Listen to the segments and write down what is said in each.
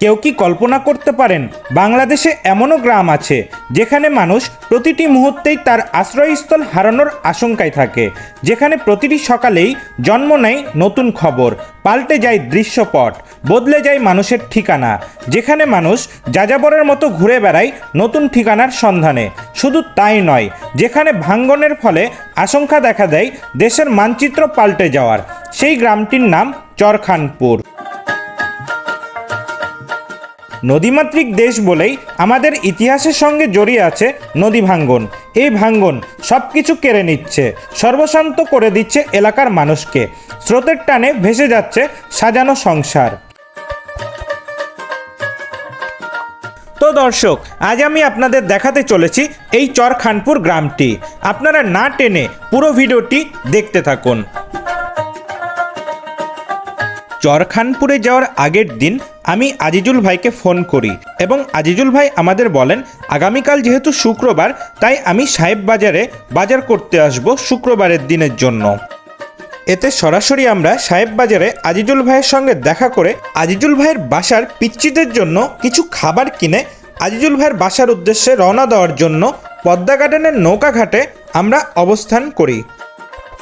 কেউ কি কল্পনা করতে পারেন বাংলাদেশে এমনও গ্রাম আছে যেখানে মানুষ প্রতিটি মুহূর্তেই তার আশ্রয়স্থল হারানোর আশঙ্কায় থাকে, যেখানে প্রতিটি সকালেই জন্ম নেয় নতুন খবর, পাল্টে যায় দৃশ্যপট, বদলে যায় মানুষের ঠিকানা, যেখানে মানুষ যাযাবরের মতো ঘুরে বেড়ায় নতুন ঠিকানার সন্ধানে। শুধু তাই নয়, যেখানে ভাঙ্গনের ফলে আশঙ্কা দেখা দেয় দেশের মানচিত্র পাল্টে যাওয়ার। সেই গ্রামটির নাম চরখানপুর। নদীমাতৃক দেশ বলেই আমাদের ইতিহাসের সঙ্গে জড়িয়ে আছে নদী ভাঙ্গন। এই ভাঙ্গন সব কিছু কেড়ে নিচ্ছে, সর্বশান্ত করে দিচ্ছে এলাকার মানুষকে। স্রোতের টানে ভেসে যাচ্ছে সাজানো সংসার। তো দর্শক, আজ আমি আপনাদের দেখাতে চলেছি এই চরখানপুর গ্রামটি। আপনারা না টেনে পুরো ভিডিওটি দেখতে থাকুন। চরখানপুরে যাওয়ার আগের দিন আমি আজিজুল ভাইকে ফোন করি এবং আজিজুল ভাই আমাদের বলেন, আগামীকাল যেহেতু শুক্রবার, তাই আমি সাহেব বাজারে বাজার করতে আসব শুক্রবারের দিনের জন্য। এতে সরাসরি আমরা সাহেব বাজারে আজিজুল ভাইয়ের সঙ্গে দেখা করে আজিজুল ভাইয়ের বাসার পিচ্চিদের জন্য কিছু খাবার কিনে আজিজুল ভাইয়ের বাসার উদ্দেশ্যে রওনা দেওয়ার জন্য পদ্মা গার্ডেনের নৌকা ঘাটে আমরা অবস্থান করি।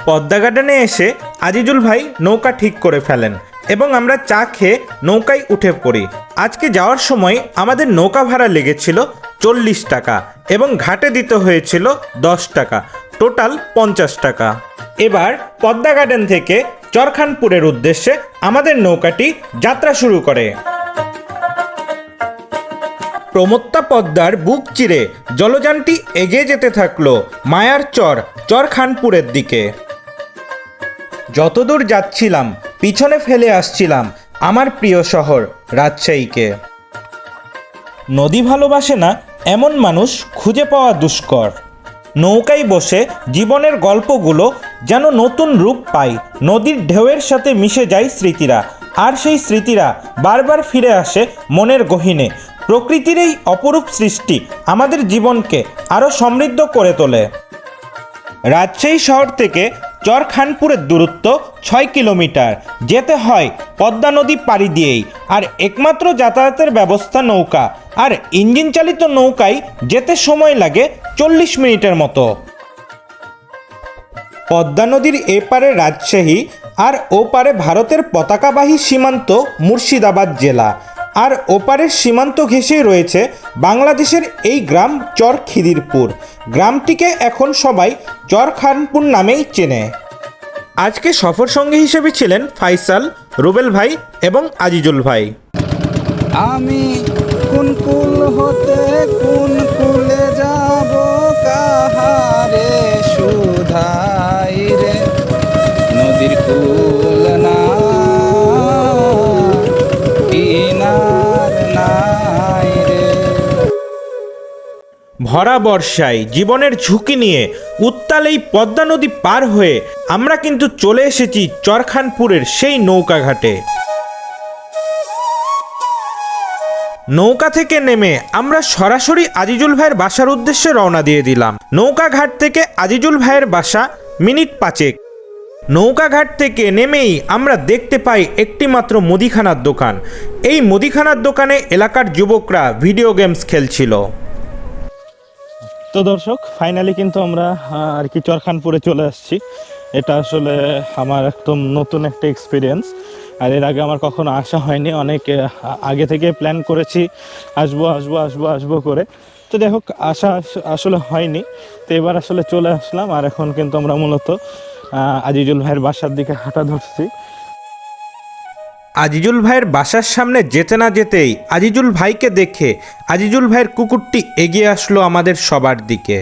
পদ্মা গার্ডেনে এসে আজিজুল ভাই নৌকা ঠিক করে ফেলেন। এবং আমরা চা খেয়ে নৌকায় উঠে পড়ি। আজকে যাওয়ার সময় আমাদের নৌকা ভাড়া লেগেছিল চল্লিশ টাকা এবং ঘাটে দিতে হয়েছিল দশ টাকা, টোটাল পঞ্চাশ টাকা। এবার পদ্মা গার্ডেন থেকে চরখানপুরের উদ্দেশ্যে আমাদের নৌকাটি যাত্রা শুরু করে। প্রমত্তা পদ্মার বুক চিরে জলযানটি এগিয়ে যেতে থাকল মায়ার চর চরখানপুরের দিকে। যতদূর যাচ্ছিলাম পিছনে ফেলে আসছিলাম আমার প্রিয় শহর রাজশাহীকে। নদী ভালোবাসে না এমন মানুষ খুঁজে পাওয়া দুষ্কর। নৌকায় বসে জীবনের গল্পগুলো যেন নতুন রূপ পায়। নদীর ঢেউয়ের সাথে মিশে যায় স্মৃতিরা, আর সেই স্মৃতিরা বারবার ফিরে আসে মনের গহীনে। প্রকৃতির এই অপরূপ সৃষ্টি আমাদের জীবনকে আরও সমৃদ্ধ করে তোলে। রাজশাহী শহর থেকে চরখানপুরের দূরত্ব ছয় কিলোমিটার। যেতে হয় পদ্মা নদী পাড়ি দিয়েই। আর একমাত্র যাতায়াতের ব্যবস্থা নৌকা। আর ইঞ্জিন চালিত নৌকায় যেতে সময় লাগে চল্লিশ মিনিটের মতো। পদ্মা নদীর এপারে রাজশাহী আর ওপারে ভারতের পতাকাবাহী সীমান্ত মুর্শিদাবাদ জেলা। আর ওপারের সীমান্ত ঘেঁষেই রয়েছে বাংলাদেশের এই গ্রাম চর খিদিরপুর গ্রামটিকে এখন সবাই চরখানপুর নামেই চেনে। আজকে সফর সঙ্গী হিসেবে ছিলেন ফাইসাল, রুবেল ভাই এবং আজিজুল ভাই। আমি কোন কুল হতে কোন কুলে যাব, কাহারে সুধাই রে? নদীর কুল ভরা বর্ষায় জীবনের ঝুঁকি নিয়ে উত্তাল এই পদ্মা নদী পার হয়ে আমরা কিন্তু চলে এসেছি চরখানপুরের সেই নৌকা ঘাটে নৌকা থেকে নেমে আমরা সরাসরি আজিজুল ভাইয়ের বাসার উদ্দেশ্যে রওনা দিয়ে দিলাম। নৌকা ঘাট থেকে আজিজুল ভাইয়ের বাসা মিনিট পাঁচেক। নৌকা ঘাট থেকে নেমেই আমরা দেখতে পাই একটি মাত্র মুদিখানার দোকান। এই মুদিখানার দোকানে এলাকার যুবকরা ভিডিও গেমস খেলছিল। তো দর্শক ফাইনালি কিন্তু আমরা আর কি চরখানপুরে চলে আসছি। এটা আসলে আমার একদম নতুন একটা এক্সপিরিয়েন্স আর এর আগে আমার কখনো আসা হয়নি, অনেক আগে থেকে প্ল্যান করেছি, আসব আসব আসব আসব করে। তো আসা আস- আসলে হয়নি। তো এবার আসলে চলে আসলাম, আর এখন কিন্তু আমরা মূলত আজিজুল ভাইয়ের বাসার দিকে হাঁটা ধরছি। আজিজুল ভাইয়ের বাসার সামনে যেতে না যেতেই আজিজুল ভাইকে দেখে আজিজুল ভাইয়ের কুকুরটি এগিয়ে আসলো আমাদের সবার দিকে।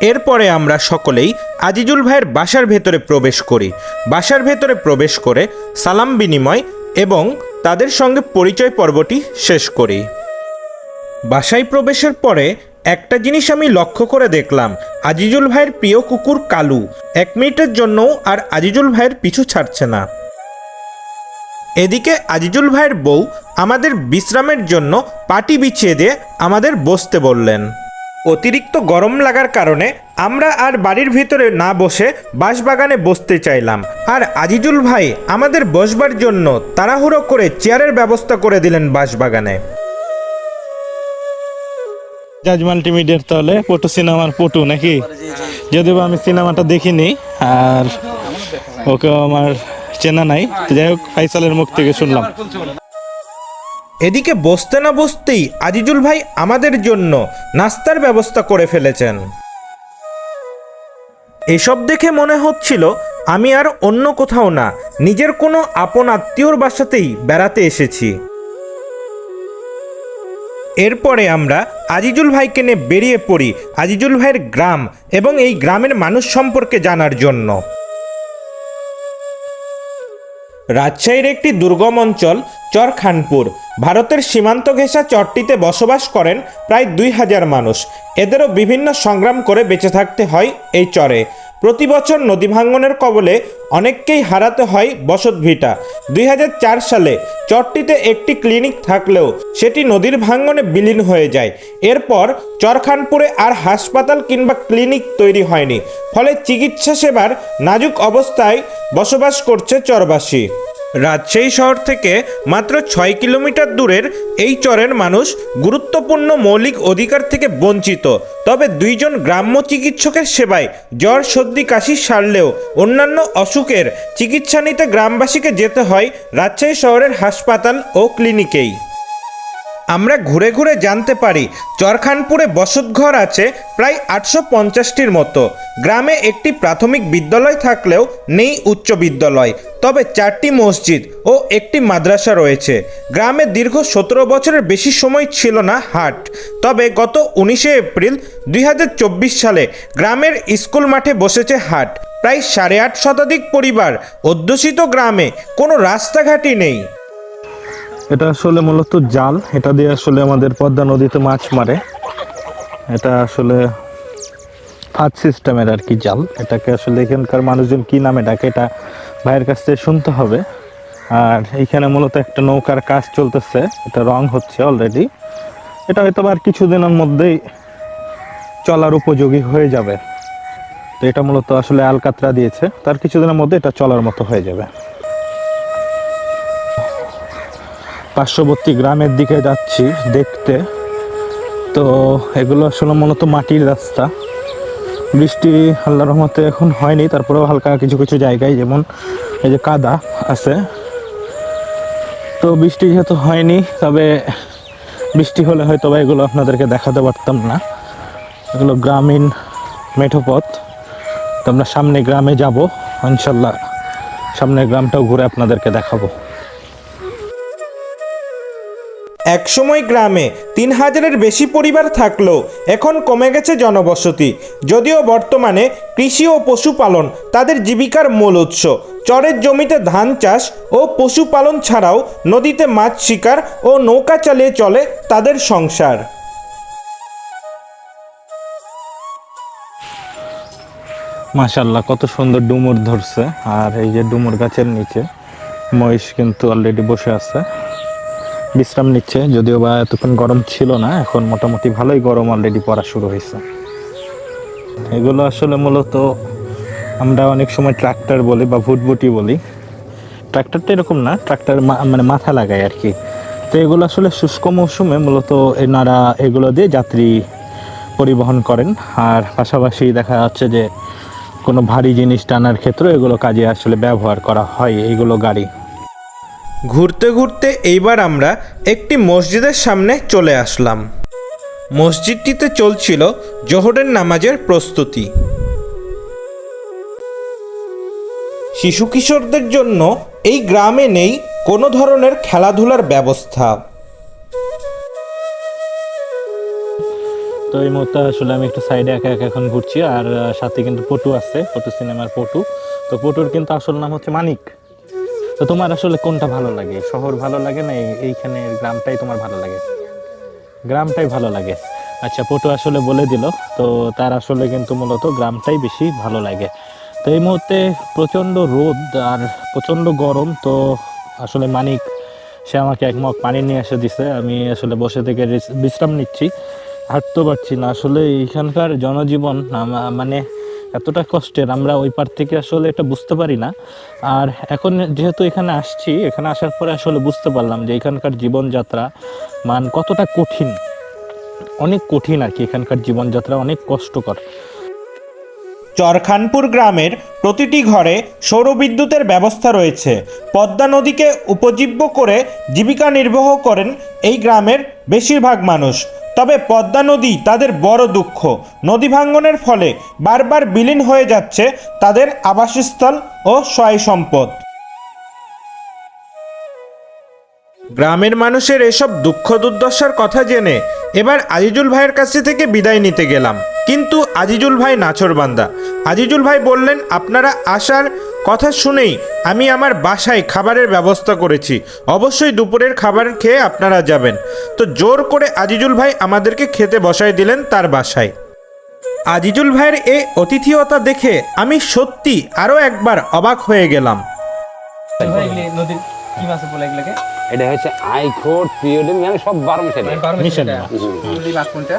এরপরে আমরা সকলেই আজিজুল ভাইয়ের বাসার ভেতরে প্রবেশ করি। বাসার ভেতরে প্রবেশ করে সালাম বিনিময় এবং তাদের সঙ্গে পরিচয় পর্বটি শেষ করি। বাসায় প্রবেশের পরে একটা জিনিস আমি লক্ষ্য করে দেখলাম, আজিজুল ভাইয়ের প্রিয় কুকুর কালু। এক মিনিটের জন্যও আর আজিজুল ভাইয়ের পিছু ছাড়ছে না। এদিকে আজিজুল ভাইয়ের বউ আমাদের বিশ্রামের জন্য পাটি বিছিয়ে দিয়ে আমাদের বসতে বললেন। অতিরিক্ত গরম লাগার কারণে আমরা আর বাড়ির ভিতরে না বসে বাঁশবাগানে বসতে চাইলাম। আর আজিজুল ভাই আমাদের বসবার জন্য তাড়াহুড়ো করে চেয়ারের ব্যবস্থা করে দিলেন বাঁশবাগানে। জাজ মাল্টিমিডিয়ার তাহলে পটু সিনেমার পটু নাকি? যদিও আমি সিনেমাটা দেখিনি, আর ওকে আমার চেনা নাই। যাই হোক, ফাইসালের মুখ থেকে শুনলাম। এদিকে বসতে না বসতেই আজিজুল ভাই আমাদের জন্য নাস্তার ব্যবস্থা করে ফেলেছেন। এসব দেখে মনে হচ্ছিল আমি আর অন্য কোথাও না, নিজের কোনো আপন আত্মীয়র বাসাতেই বেড়াতে এসেছি। এরপরে আমরা আজিজুল ভাইকে নিয়ে বেরিয়ে পড়ি আজিজুল ভাইয়ের গ্রাম এবং এই গ্রামের মানুষ সম্পর্কে জানার জন্য। রাজশাহীর একটি দুর্গম অঞ্চল, চরখানপুর। ভারতের সীমান্ত ঘেঁষা চরটিতে বসবাস করেন প্রায় দুই হাজার মানুষ। এদেরও বিভিন্ন সংগ্রাম করে বেঁচে থাকতে হয় এই চরে। প্রতি বছর নদী ভাঙ্গনের কবলে অনেককেই হারাতে হয় বসত ভিটা। দুই সালে চরটিতে একটি ক্লিনিক থাকলেও সেটি নদীর ভাঙ্গনে বিলীন হয়ে যায়। এরপর চরখানপুরে আর হাসপাতাল কিংবা ক্লিনিক তৈরি হয়নি। ফলে চিকিৎসা সেবার নাজুক অবস্থায় বসবাস করছে চরবাসী। রাজশাহী শহর থেকে মাত্র ছয় কিলোমিটার দূরের এই চরের মানুষ গুরুত্বপূর্ণ মৌলিক অধিকার থেকে বঞ্চিত। তবে দুইজন গ্রাম্য চিকিৎসকের সেবায় জ্বর, সর্দি, কাশি সারলেও অন্যান্য অসুখের চিকিৎসা নিতে গ্রামবাসীকে যেতে হয় রাজশাহী শহরের হাসপাতাল ও ক্লিনিকেই। আমরা ঘুরে ঘুরে জানতে পারি, চরখানপুরে বসতঘর আছে প্রায় আটশো পঞ্চাশটির মতো। গ্রামে একটি প্রাথমিক বিদ্যালয় থাকলেও নেই উচ্চ বিদ্যালয়, তবে চারটি মসজিদ ও একটি মাদ্রাসা রয়েছে। গ্রামে দীর্ঘ সতেরো বছরের বেশি সময় ছিল না হাট, তবে গত উনিশে এপ্রিল দুই হাজার চব্বিশ সালে গ্রামের স্কুল মাঠে বসেছে হাট। প্রায় সাড়ে আট শতাধিক পরিবার অধ্যুষিত গ্রামে, কোনো রাস্তাঘাটই নেই। এটা আসলে মূলত জাল। এটা দিয়ে আসলে আমাদের পদ্মা নদীতে মাছ মারে। এটা আসলে ফাঁদ সিস্টেমের আর কি জাল। এটাকে আসলে এখানকার মানুষজন কি নামে ডাকে, এটা ভাইয়ের কাছ থেকে শুনতে হবে। আর এইখানে মূলত একটা নৌকার কাজ চলতেছে। এটা রং হচ্ছে অলরেডি এটা হয়তো আর কিছুদিনের মধ্যেই চলার উপযোগী হয়ে যাবে। তো এটা মূলত আসলে আলকাতরা দিয়েছে। তার কিছুদিনের মধ্যে এটা চলার মতো হয়ে যাবে। পার্শ্ববর্তী গ্রামের দিকে যাচ্ছি দেখতে। তো এগুলো আসলে মূলত মাটির রাস্তা। বৃষ্টি আল্লাহ রহমতে এখন হয়নি, তারপরেও হালকা কিছু কিছু জায়গায় যেমন এই যে কাদা আছে। তো বৃষ্টি যেহেতু হয়নি, তবে বৃষ্টি হলে হয়তো বা এগুলো আপনাদেরকে দেখাতে পারতাম না। এগুলো গ্রামীণ মেঠোপথ। তো আমরা সামনে গ্রামে যাব, ইনশাল্লাহ। সামনের গ্রামটাও ঘুরে আপনাদেরকে দেখাবো। একসময় গ্রামে তিন হাজারের বেশি পরিবার থাকলেও এখন কমে গেছে জনবসতি। যদিও বর্তমানে কৃষি ও পশুপালন তাদের জীবিকার মূল উৎস। চরের জমিতে ধান চাষ ও পশুপালন ছাড়াও নদীতে মাছ শিকার ও নৌকা চালিয়ে চলে তাদের সংসার। মাশাল্লাহ কত সুন্দর ডুমুর ধরছে। আর এই যে ডুমুর গাছের নিচে মহিষ কিন্তু অলরেডি বসে আছে। বিশ্রাম নিচ্ছে, যদিও বা এতক্ষণ গরম ছিল না, এখন মোটামুটি ভালোই গরম অলরেডি পড়া শুরু হয়েছে। এগুলো আসলে মূলত আমরা অনেক সময় ট্রাক্টর বলি বা ভুটভুটি বলি। ট্রাক্টরটা এরকম না, ট্রাক্টর মানে মাথা লাগায় আর কি। তো এগুলো আসলে শুষ্ক মৌসুমে মূলত এনারা এগুলো দিয়ে যাত্রী পরিবহন করেন। আর পাশাপাশি দেখা যাচ্ছে যে কোনো ভারী জিনিস টানার ক্ষেত্রে এগুলো কাজে আসলে ব্যবহার করা হয়, এইগুলো গাড়ি। ঘুরতে ঘুরতে এইবার আমরা একটি মসজিদের সামনে চলে আসলাম। মসজিদটিতে চলছিল জোহরের নামাজের প্রস্তুতি। শিশু কিশোরদের জন্য এই গ্রামে নেই কোনো ধরনের খেলাধুলার ব্যবস্থা। তো এই মুহূর্তে আসলে আমি একটু সাইডে একা একা এখন ঘুরছি, আর সাথে কিন্তু পটু আছে, পটু সিনেমার পটু। তো পটুর কিন্তু আসল নাম হচ্ছে মানিক। তো তোমার আসলে কোনটা ভালো লাগে? শহর ভালো লাগে না এইখানে গ্রামটাই তোমার ভালো লাগে? গ্রামটাই ভালো লাগে। আচ্ছা পটু আসলে বলে দিল, তো তার আসলে কিন্তু মূলত গ্রামটাই বেশি ভালো লাগে। তো এই মুহূর্তে প্রচণ্ড রোদ আর প্রচণ্ড গরম, তো আসলে মানিক, সে আমাকে এক মগ পানি নিয়ে এসে দিছে। আমি আসলে বসে থেকে বিশ্রাম নিচ্ছি। হাঁটতে পারছি না। আসলে এইখানকার জনজীবন মানে এতটা কষ্টের, আমরা ওই পার থেকে আসলে এটা বুঝতে পারি না। আর এখন যেহেতু এখানে আসছি, এখানে আসার পরে আসলে বুঝতে পারলাম যে এখানকার জীবনযাত্রা মান কতটা কঠিন। অনেক কঠিন আর কি এখানকার জীবনযাত্রা, অনেক কষ্টকর। চরখানপুর গ্রামের প্রতিটি ঘরে সৌরবিদ্যুতের ব্যবস্থা রয়েছে। পদ্মা নদীকে উপজীব্য করে জীবিকা নির্বাহ করেন এই গ্রামের বেশিরভাগ মানুষ। তবে পদ্মা নদী তাদের বড় দুঃখ। নদী ভাঙ্গনের ফলে বারবার বিলীন হয়ে যাচ্ছে তাদের আবাসস্থল ও সয় সম্পদ গ্রামের মানুষের এসব দুঃখ দুর্দশার কথা জেনে এবার আজিজুল ভাইয়ের কাছে থেকে বিদায় নিতে গেলাম। কিন্তু আজিজুল ভাই নাচরবান্দা আজিজুল ভাই বললেন, আপনারা আসার কথা শুনেই আমি আমার বাসায় খাবারের ব্যবস্থা করেছি। অবশ্যই দুপুরের খাবার খেয়ে আপনারা যাবেন। তো জোর করে আজিজুল ভাই আমাদেরকে খেতে বসায় দিলেন তার বাসায়। আজিজুল ভাইয়ের এই অতিথিয়তা দেখে আমি সত্যি আরও একবার অবাক হয়ে গেলাম। এটা হচ্ছে আইখোট পিওডিম মানে সব বারো। পিউলি মাছ কোনটা?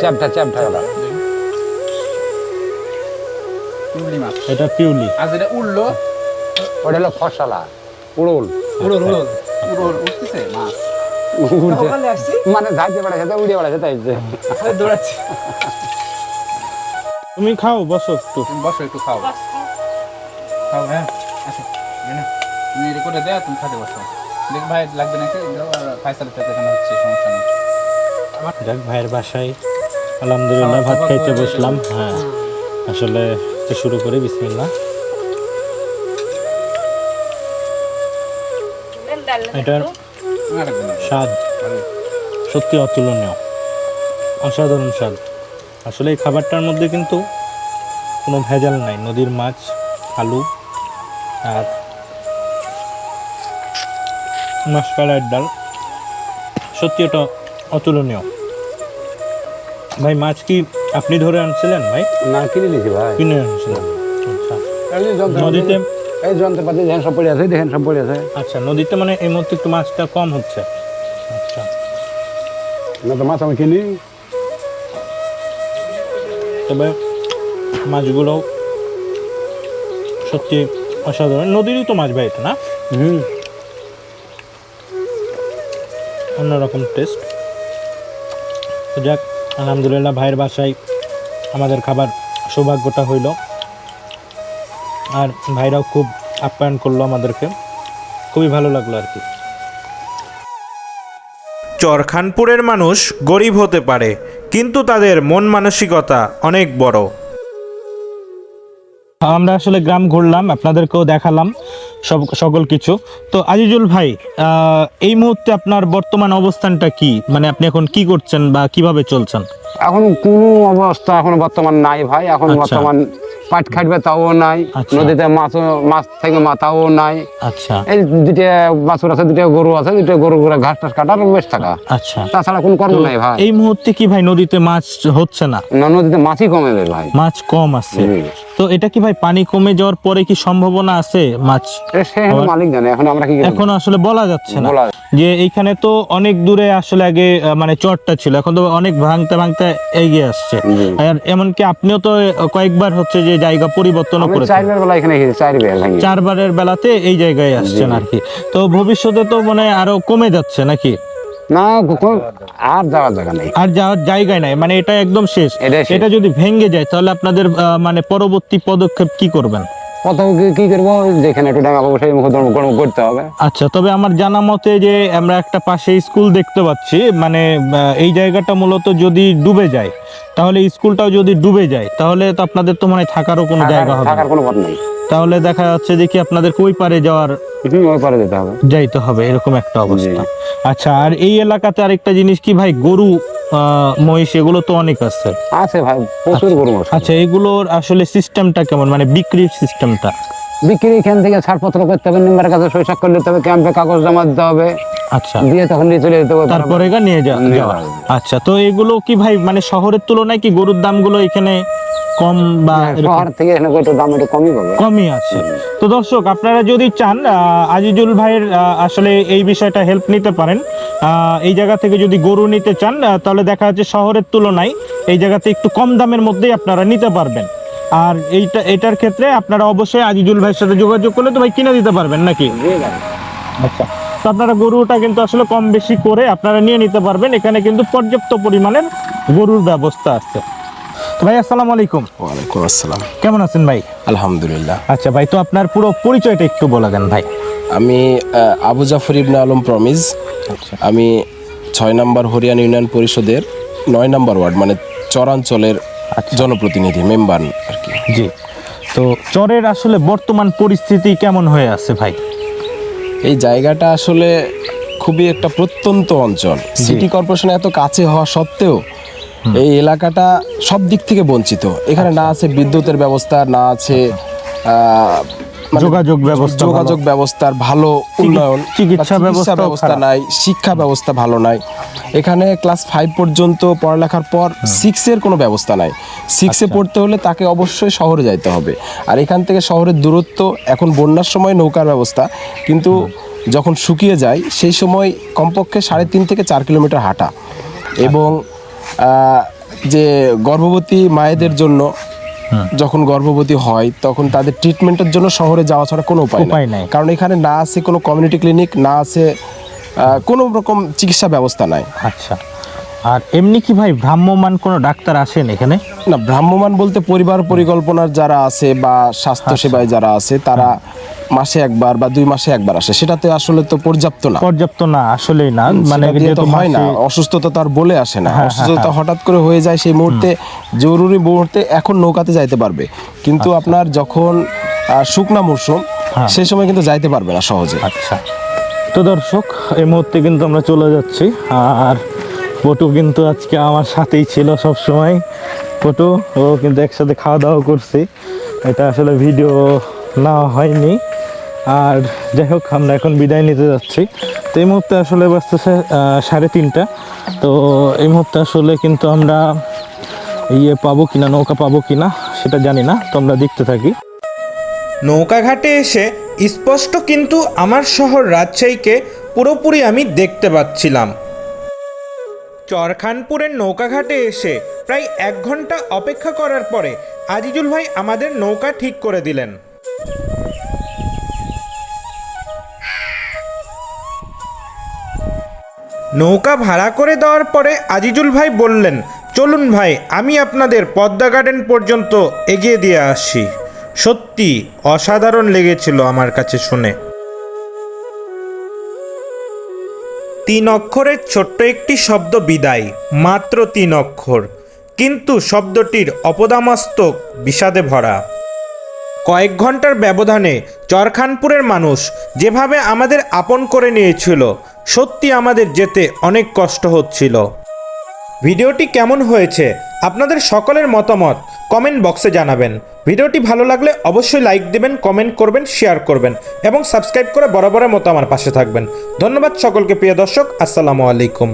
চ্যাপটা চ্যাপটা। পিউলি মাছ। এটা পিউলি। আর যেটা উড়লো ওটা হলো ফসলা। উড়ুল। উড়োল উড়োল। উড়োল উঠতেছে মাছ। মানে যাইতে বেড়াছে তো উড়ে বেড়াছে তাই। দৌড়াচ্ছি। তুমি খাও বসো একটু। তুমি বসো একটু খাও। খাও হ্যাঁ। আসো তুমি করে দেয়া তুমি খাতে বসো। দেখ ভাই লাগবে আর ফাইসালের সাথে এখানে হচ্ছে সমস্যা নেই। যাক ভাইয়ের বাসায় আলহামদুলিল্লাহ ভাত খাইতে বসলাম। হ্যাঁ। আসলে তো শুরু করি, বিসমিল্লাহ। এটার স্বাদ সত্যি অতুলনীয়, অসাধারণ স্বাদ। আসলে এই খাবারটার মধ্যে কিন্তু কোনো ভেজাল নাই, নদীর মাছ, আলু আর মাসকালাইয়ের ডাল। সত্যি এটা অতুলনীয়। ভাই, মাছ কি আপনি ধরে আনছিলেন ভাই? না কিনে নিয়েছি ভাই। কিনে আনছিলেন। আচ্ছা। নদীতে এই যন্ত্রপাতি দেখেন সব পড়ে আছে দেখেন সব পড়ে আছে। আচ্ছা নদীতে মানে এই মুহূর্তে একটু মাছটা কম হচ্ছে। আচ্ছা। না তো মাছ আমি কিনি। তবে মাছগুলো সত্যি অসাধারণ। নদীরই তো মাছ ভাই এটা না? হুম। অন্যরকম টেস্ট যাক আলহামদুলিল্লাহ ভাইয়ের বাসায় আমাদের খাবার সৌভাগ্যটা হইল। আর ভাইরাও খুব আপ্যায়ন করল আমাদেরকে। খুবই ভালো লাগল আর কি। চরখানপুরের মানুষ গরিব হতে পারে কিন্তু তাদের মন মানসিকতা অনেক বড়। আমরা আসলে গ্রাম ঘুরলাম আপনাদেরকেও দেখালাম। সব সকল কিছু। তো আজিজুল ভাই আহ, এই মুহূর্তে আপনার বর্তমান অবস্থানটা কি? মানে আপনি এখন কি করছেন বা কীভাবে চলছেন? এখন কোনো অবস্থা এখন বর্তমান নাই ভাই। এখন আচ্ছা। বর্তমান পাট খাটবে তাও নাই আচ্ছা। নদীতে মাছ মাছ থেকে মাথাও নাই। আচ্ছা। এই দুটা বাছুর আছে দুটা গরু আছে দুটা গরু করে ঘাস টাস কাটার বেশ থাকা। আচ্ছা। তাছাড়া কোনো কর্ম নাই ভাই। এই মুহূর্তে কি ভাই নদীতে মাছ হচ্ছে না? না নদীতে মাছই কমে যায় ভাই। মাছ কম আছে। তো এটা কি ভাই পানি কমে যাওয়ার পরে কি সম্ভাবনা আছে মাছ এখন মালিক জানে এখন আমরা কি এখন আসলে বলা যাচ্ছে না। যে এইখানে তো অনেক দূরে আসলে আগে মানে চরটা ছিল। এখন তো অনেক ভাঙতে ভাঙতে এগিয়ে আসছে। আর এমনকি আপনিও তো কয়েকবার হচ্ছে যে জায়গা চারবার বেলা এখানে চারবার ভাঙি। চারবারের বেলাতে এই জায়গায় আসছেন আর কি তো ভবিষ্যতে তো মানে আরও কমে যাচ্ছে নাকি? না আর যাওয়ার জায়গা নেই। আর যাওয়ার জায়গায় নাই মানে এটা একদম শেষ। এটা যদি ভেঙে যায় তাহলে আপনাদের মানে পরবর্তী পদক্ষেপ কি করবেন? কি- কি করব? যেখানে একটু ডাঙা পাবো সেই কর্ম করতে হবে। আচ্ছা তবে আমার জানা মতে যে আমরা একটা পাশে স্কুল দেখতে পাচ্ছি মানে এই জায়গাটা মূলত যদি ডুবে যায় তাহলে স্কুলটাও যদি ডুবে যায় তাহলে তো আপনাদের তো মানে থাকারও কোনো জায়গা হবে থাকার কোনো পথ নেই। তাহলে দেখা যাচ্ছে যে কি আপনাদেরকে ওই পারে যাওয়ার ওই পারে যেতে হবে। যাইতে হবে এরকম একটা অবস্থা। আচ্ছা আর এই এলাকাতে আরেকটা জিনিস কি ভাই গরু মহিষ এগুলো তো অনেক আছে। আছে ভাই প্রচুর গরু আছে আচ্ছা এগুলোর আসলে সিস্টেমটা কেমন? মানে বিক্রির সিস্টেমটা? বিক্রি এখান থেকে ছাড়পত্র করতে হবে মেম্বারের কাছে সই স্বাক্ষর নিতে হবে ক্যাম্পে কাগজ জমা দিতে হবে। আচ্ছা। দিয়ে তখন নিয়ে চলে যেতে তারপরে নিয়ে যাওয়া। আচ্ছা তো এগুলো কি ভাই মানে শহরের তুলনায় কি গরুর দামগুলো এখানে কম বা হ্যাঁ, শহর থেকে এখানে একটু দাম একটু কমই পাবে কমই আছে। তো দর্শক আপনারা যদি চান আজিজুল ভাইয়ের আসলে এই বিষয়টা হেল্প নিতে পারেন এই জায়গা থেকে যদি গরু নিতে চান তাহলে দেখা যাচ্ছে শহরের তুলনায় এই জায়গাতে একটু কম দামের মধ্যেই আপনারা নিতে পারবেন। আর এইটা এটার ক্ষেত্রে আপনারা অবশ্যই আজিজুল ভাইয়ের সাথে যোগাযোগ করলে তো ভাই কিনে দিতে পারবেন নাকি? আচ্ছা। তো আপনারা গরুটা কিন্তু আসলে কম বেশি করে আপনারা নিয়ে নিতে পারবেন। এখানে কিন্তু পর্যাপ্ত পরিমাণের গরুর ব্যবস্থা আছে। ভাই আসসালামু আলাইকুম। ওয়ালাইকুম আসসালাম। কেমন আছেন ভাই? আলহামদুলিল্লাহ। আচ্ছা ভাই তো আপনার পুরো পরিচয়টা একটু বলে দেন ভাই। আমি আবু জাফর ইবনে আলম প্রমিজ আমি ছয় নম্বর হরিয়ানা ইউনিয়ন পরিষদের নয় নম্বর ওয়ার্ড মানে চরাঞ্চলের জনপ্রতিনিধি মেম্বার আর কি। জি। তো চরের আসলে বর্তমান পরিস্থিতি কেমন হয়ে আছে ভাই? এই জায়গাটা আসলে খুবই একটা প্রত্যন্ত অঞ্চল। সিটি কর্পোরেশন এত কাছে হওয়া সত্ত্বেও এই এলাকাটা সব দিক থেকে বঞ্চিত। এখানে না আছে বিদ্যুতের ব্যবস্থা না আছে যোগাযোগ ব্যবস্থা যোগাযোগ ব্যবস্থার ভালো উন্নয়ন চিকিৎসা ব্যবস্থা নাই শিক্ষা ব্যবস্থা ভালো নাই। এখানে ক্লাস ফাইভ পর্যন্ত পড়ালেখার পর সিক্সের কোনো ব্যবস্থা নাই। সিক্সে আচ্ছা। পড়তে হলে তাকে অবশ্যই শহরে যাইতে হবে। আর এখান থেকে শহরের দূরত্ব এখন বন্যার সময় নৌকার ব্যবস্থা কিন্তু যখন শুকিয়ে যায় সেই সময় কমপক্ষে সাড়ে তিন থেকে চার কিলোমিটার হাঁটা। এবং যে গর্ভবতী মায়েদের জন্য যখন গর্ভবতী হয় তখন তাদের ট্রিটমেন্টের জন্য শহরে যাওয়া ছাড়া কোনো উপায় নাই। কারণ এখানে না আছে কোনো কমিউনিটি ক্লিনিক না আছে আহ, কোনো রকম চিকিৎসা ব্যবস্থা নাই। আচ্ছা। আর এমনি কি ভাই ভ্রাম্যমান কোনো ডাক্তার আসেন এখানে? না ভ্রাম্যমান বলতে পরিবার পরিকল্পনার যারা আছে বা স্বাস্থ্য সেবায় যারা আছে তারা মাসে একবার বা দুই মাসে একবার আসে। সেটাতে আসলে তো পর্যাপ্ত না। পর্যাপ্ত না আসলেই না। মানে তো হয় না। অসুস্থতা তো আর বলে আসে না। হ্যাঁ, হ্যাঁ, অসুস্থতা হঠাৎ করে হয়ে যায় সেই মুহূর্তে জরুরি মুহূর্তে এখন নৌকাতে যাইতে পারবে। কিন্তু আপনার যখন শুকনা মরশুম হ্যাঁ। সেই সময় কিন্তু যাইতে পারবে না সহজে। আচ্ছা। তো দর্শক এই মুহূর্তে কিন্তু আমরা চলে যাচ্ছি। আর পটু কিন্তু আজকে আমার সাথেই ছিল সব সময় পটু ও কিন্তু একসাথে খাওয়া দাওয়া করছি। এটা আসলে ভিডিও না হয়নি। আর যাই হোক আমরা এখন বিদায় নিতে যাচ্ছি। তো এই মুহূর্তে আসলে বাজতেছে আহ, সাড়ে তিনটা। তো এই মুহূর্তে আসলে কিন্তু আমরা ইয়ে পাবো কিনা নৌকা পাবো কিনা সেটা জানি না। তো আমরা দেখতে থাকি। নৌকাঘাটে এসে স্পষ্ট কিন্তু আমার শহর রাজশাহীকে পুরোপুরি আমি দেখতে পাচ্ছিলাম। চরখানপুরের নৌকাঘাটে এসে প্রায় এক ঘণ্টা অপেক্ষা করার পরে আজিজুল ভাই আমাদের নৌকা ঠিক করে দিলেন। নৌকা ভাড়া করে দেওয়ার পরে আজিজুল ভাই বললেন, চলুন ভাই, আমি আপনাদের পদ্মা গার্ডেন পর্যন্ত এগিয়ে দিয়ে আসি। সত্যি অসাধারণ লেগেছিল আমার কাছে শুনে। তিন অক্ষরের ছোট্ট একটি শব্দ বিদায়, মাত্র তিন অক্ষর। কিন্তু শব্দটির অপদামস্তক বিষাদে ভরা। কয়েক ঘণ্টার ব্যবধানে চরখানপুরের মানুষ যেভাবে আমাদের আপন করে নিয়েছিল, সত্যি আমাদের যেতে অনেক কষ্ট হচ্ছিল। ভিডিওটি কেমন হয়েছে, আপনাদের সকলের মতামত কমেন্ট বক্সে জানাবেন। ভিডিওটি ভালো লাগলে অবশ্যই লাইক দেবেন, কমেন্ট করবেন, শেয়ার করবেন এবং সাবস্ক্রাইব করে বরাবরের মতো আমার পাশে থাকবেন। ধন্যবাদ সকলকে, প্রিয় দর্শক, আসসালামু আলাইকুম।